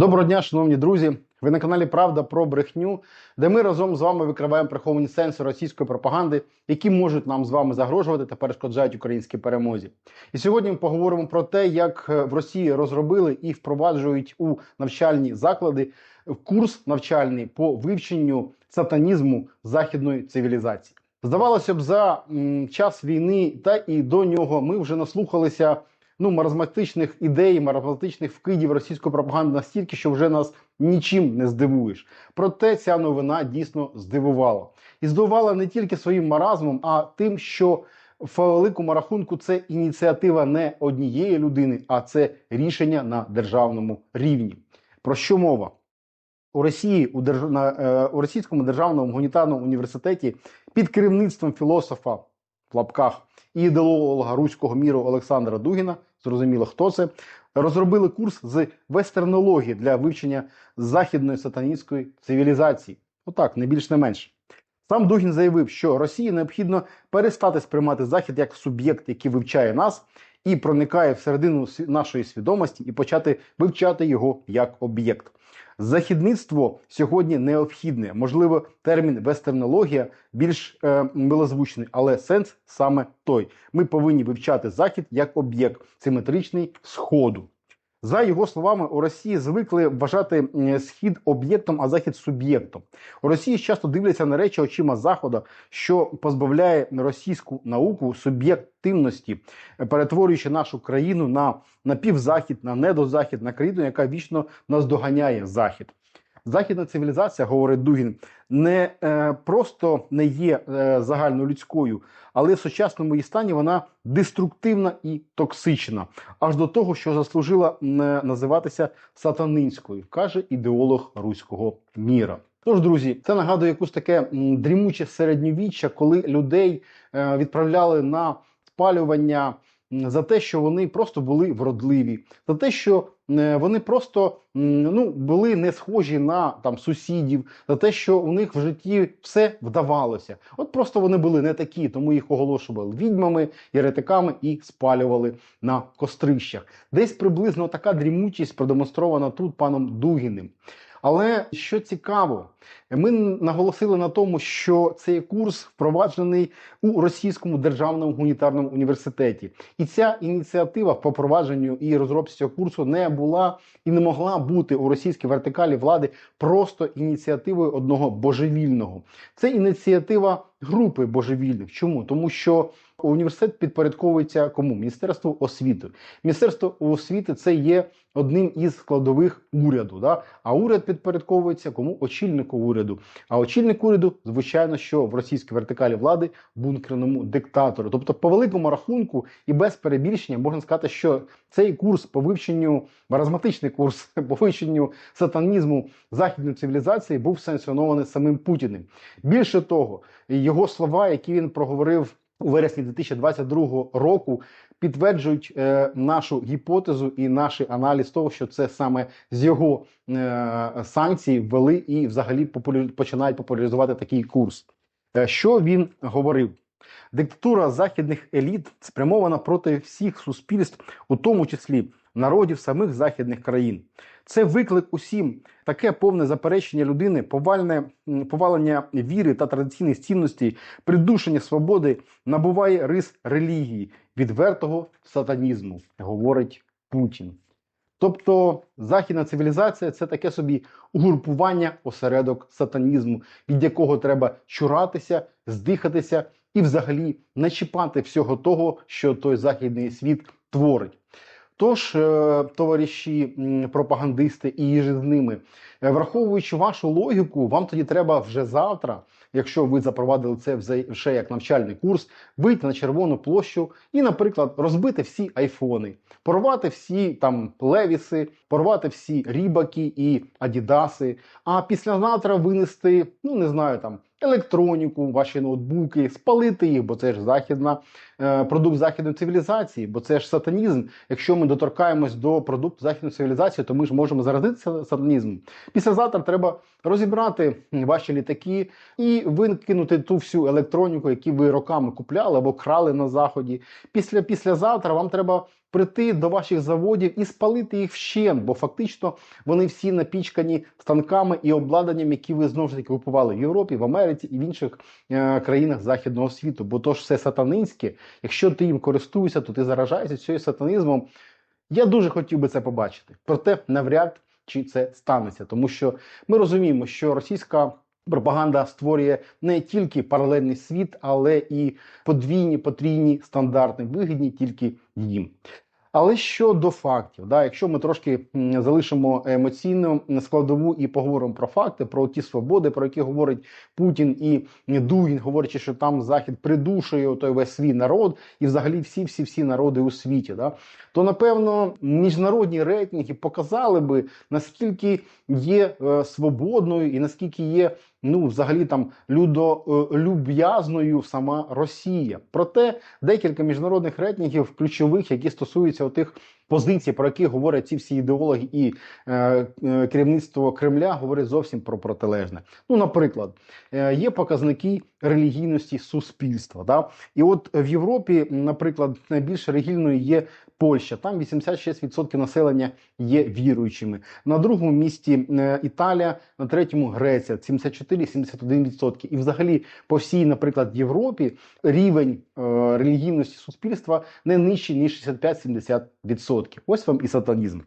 Доброго дня, шановні друзі. Ви на каналі Правда про брехню, де ми разом з вами викриваємо приховані сенси російської пропаганди, які можуть нам з вами загрожувати та перешкоджають українській перемозі. І сьогодні ми поговоримо про те, як е, в Росії розробили і впроваджують у навчальні заклади курс навчальний по вивченню сатанізму західної цивілізації. Здавалося б, за м, час війни та і до нього ми вже наслухалися ну, маразматичних ідей, маразматичних вкидів російської пропаганди настільки, що вже нас нічим не здивуєш. Проте ця новина дійсно здивувала. І здивувала не тільки своїм маразмом, а тим, що в великому рахунку це ініціатива не однієї людини, а це рішення на державному рівні. Про що мова? У Росії у, держ... на, е, у Російському державному гуманітарному університеті під керівництвом філософа в лапках і ідеолога руського міру Олександра Дугіна, зрозуміло, хто це, розробили курс з вестернології для вивчення західної сатаністської цивілізації. Отак, не більш не менш. Сам Дугін заявив, що Росії необхідно перестати сприймати Захід як суб'єкт, який вивчає нас і проникає всередину нашої свідомості, і почати вивчати його як об'єкт. Західництво сьогодні необхідне. Можливо, термін вестернологія більш е, милозвучний, але сенс саме той. Ми повинні вивчати захід як об'єкт, симетричний сходу. За його словами, у Росії звикли вважати схід об'єктом, а захід суб'єктом. У Росії часто дивляться на речі очима Заходу, що позбавляє російську науку суб'єктивності, перетворюючи нашу країну на напівзахід, на недозахід, на країну, яка вічно наздоганяє захід. Західна цивілізація, говорить Дугін, не е, просто не є е, загальнолюдською, але в сучасному її стані вона деструктивна і токсична, аж до того, що заслужила м, називатися сатанинською, каже ідеолог руського міра. Тож, друзі, це нагадує якусь таке дрімуче середньовіччя, коли людей е, відправляли на спалювання за те, що вони просто були вродливі, за те, що е, вони просто ну, були не схожі на там сусідів, за те, що у них в житті все вдавалося. От просто вони були не такі, тому їх оголошували відьмами, єретиками і спалювали на кострищах. Десь приблизно така дрімучість продемонстрована тут паном Дугіним. Але що цікаво, ми наголосили на тому, що цей курс впроваджений у Російському державному гуманітарному університеті, і ця ініціатива по впровадженню і розробці цього курсу не була і не могла бути у російській вертикалі влади просто ініціативою одного божевільного. Це ініціатива групи божевільних. Чому? Тому що університет підпорядковується кому? Міністерству освіти. Міністерство освіти це є одним із складових уряду. Да? А уряд підпорядковується кому? Очільнику уряду. А очільник уряду, звичайно, що в російській вертикалі влади бункерному диктатору. Тобто, по великому рахунку і без перебільшення можна сказати, що цей курс по вивченню, маразматичний курс по вивченню сатанізму західної цивілізації був санкціонований самим Путіним. Більше того, його слова, які він проговорив у вересні 2022 року, підтверджують е, нашу гіпотезу і наш аналіз того, що це саме з його е, санкцій ввели і взагалі популяр... починають популяризувати такий курс. Е, що він говорив? Диктатура західних еліт спрямована проти всіх суспільств, у тому числі народів самих західних країн. Це виклик усім, таке повне заперечення людини, повальне повалення віри та традиційних цінностей, придушення свободи набуває рис релігії, відвертого сатанізму, говорить Путін. Тобто західна цивілізація це таке собі угрупування осередок сатанізму, від якого треба чуратися, здихатися і взагалі не чіпати всього того, що той західний світ творить. Тож, е, товариші пропагандисти і їжі з ними, е, враховуючи вашу логіку, вам тоді треба вже завтра, якщо ви запровадили це вже як навчальний курс, вийти на червону площу і, наприклад, розбити всі айфони, порвати всі там левіси, порвати всі рібаки і адідаси. А післязавтра винести, ну не знаю там. Електроніку, ваші ноутбуки, спалити їх, бо це ж західна е, продукт західної цивілізації, бо це ж сатанізм. Якщо ми доторкаємось до продукту західної цивілізації, то ми ж можемо заразитися сатанізмом. Післязавтра треба розібрати ваші літаки і викинути ту всю електроніку, яку ви роками купляли або крали на заході. Після післязавтра вам треба прийти до ваших заводів і спалити їх вщент, бо фактично вони всі напічкані станками і обладнанням, які ви знову ж таки купували в Європі, в Америці і в інших е, країнах західного світу. Бо то ж все сатанинське. Якщо ти їм користуєшся, то ти заражаєшся цією сатанізмом. Я дуже хотів би це побачити. Проте навряд чи це станеться, тому що ми розуміємо, що російська пропаганда створює не тільки паралельний світ, але і подвійні, потрійні стандарти, вигідні тільки їм. Але щодо фактів, да, якщо ми трошки залишимо емоційну складову і поговоримо про факти, про ті свободи, про які говорить Путін і Дугін, говорячи, що там Захід придушує той весь свій народ і взагалі всі всі всі народи у світі, да, то напевно міжнародні рейтинги показали би наскільки є е, свободною і наскільки є ну взагалі там людолюб'язною сама Росія. Проте декілька міжнародних рейтингів ключових, які стосуються тих позицій, про які говорять ці всі ідеологи і е, е, керівництво Кремля, говорить зовсім про протилежне. Ну, наприклад, е, є показники релігійності суспільства. Да? І от в Європі, наприклад, найбільш релігійною є Польща. Там 86% населення є віруючими. На другому місці е, Італія, на третьому Греція 74-71%. І взагалі по всій, наприклад, Європі рівень е, релігійності суспільства не нижчий ніж 65-70%. Ось вам і сатанізм.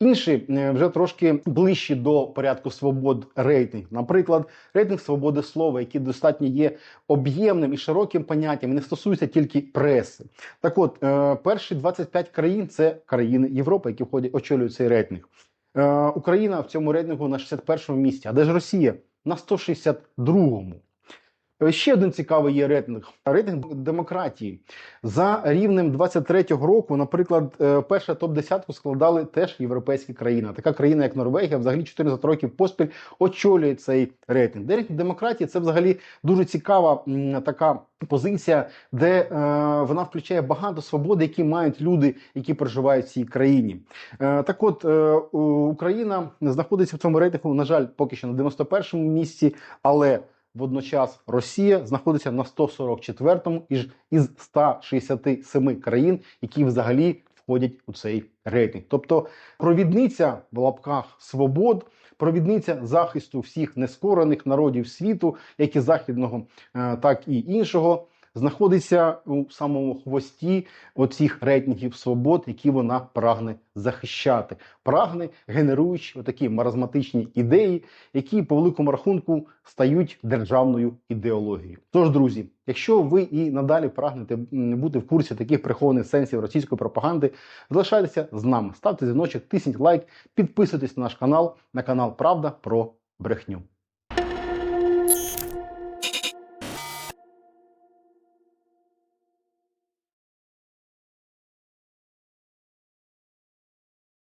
Інші е, вже трошки ближчі до порядку свобод рейтинг. Наприклад, рейтинг свободи слова, який достатньо є об'ємним і широким поняттям, і не стосується тільки преси. Так от, е, перші 25 країн це країни Європи, які входять, очолюють цей рейтинг. Е, Україна в цьому рейтингу на 61-му місці, а де ж Росія? На 162-му. Е, Ще один цікавий є рейтинг рейтинг демократії за рівнем 23-го року. Наприклад, е, перша топ 10 складали теж європейські країни. Така країна, як Норвегія, взагалі 14 років поспіль очолює цей рейтинг. Де рейтинг демократії це взагалі дуже цікава така позиція, де е, вона включає багато свободи, які мають люди, які проживають в цій країні. Е, так, от е, Україна знаходиться в цьому рейтингу, на жаль, поки що на 91-му місці, але Водночас Росія знаходиться на 144-му із із 167 країн, які взагалі входять у цей рейтинг. Тобто провідниця в лапках свобод, провідниця захисту всіх нескорених народів світу, як і західного, е, так і іншого, знаходиться у самому хвості оцих рейтингів свобод, які вона прагне захищати, прагне генеруючи такі маразматичні ідеї, які по великому рахунку стають державною ідеологією. Тож, друзі, якщо ви і надалі прагнете бути в курсі таких прихованих сенсів російської пропаганди, залишайтеся з нами, ставте дзвіночок, тисніть лайк, підписуйтесь на наш канал, на канал Правда про брехню.